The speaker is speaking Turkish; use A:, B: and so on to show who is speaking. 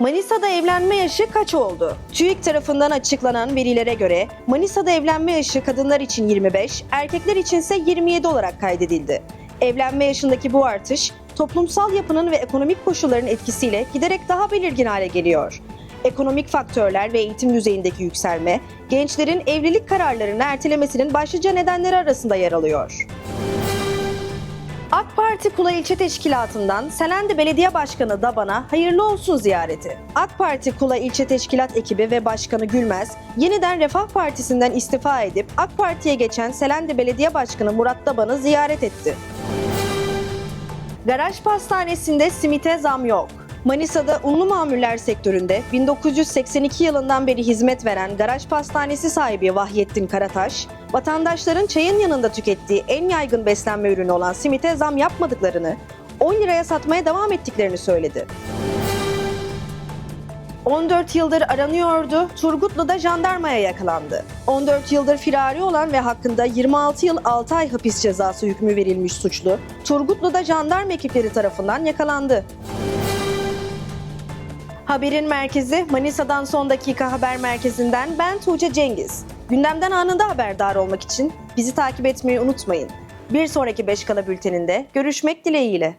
A: Manisa'da evlenme yaşı kaç oldu? TÜİK tarafından açıklanan verilere göre Manisa'da evlenme yaşı kadınlar için 25, erkekler içinse 27 olarak kaydedildi. Evlenme yaşındaki bu artış toplumsal yapının ve ekonomik koşulların etkisiyle giderek daha belirgin hale geliyor. Ekonomik faktörler ve eğitim düzeyindeki yükselme, gençlerin evlilik kararlarını ertelemesinin başlıca nedenleri arasında yer alıyor. AK Parti Kula İlçe Teşkilatı'ndan Selendi Belediye Başkanı Daban'a hayırlı olsun ziyareti. AK Parti Kula İlçe Teşkilat ekibi ve Başkanı Gülmez, yeniden Refah Partisi'nden istifa edip AK Parti'ye geçen Selendi Belediye Başkanı Murat Daban'ı ziyaret etti. Garaj pastanesinde simite zam yok. Manisa'da unlu mamuller sektöründe 1982 yılından beri hizmet veren garaj pastanesi sahibi Vahyettin Karataş, vatandaşların çayın yanında tükettiği en yaygın beslenme ürünü olan simite zam yapmadıklarını, 10 liraya satmaya devam ettiklerini söyledi. 14 yıldır aranıyordu, Turgutlu'da jandarmaya yakalandı. 14 yıldır firari olan ve hakkında 26 yıl 6 ay hapis cezası hükmü verilmiş suçlu, Turgutlu'da jandarma ekipleri tarafından yakalandı. Haberin merkezi Manisa'dan son dakika haber merkezinden ben Tuğçe Cengiz. Gündemden anında haberdar olmak için bizi takip etmeyi unutmayın. Bir sonraki 5 kala bülteninde görüşmek dileğiyle.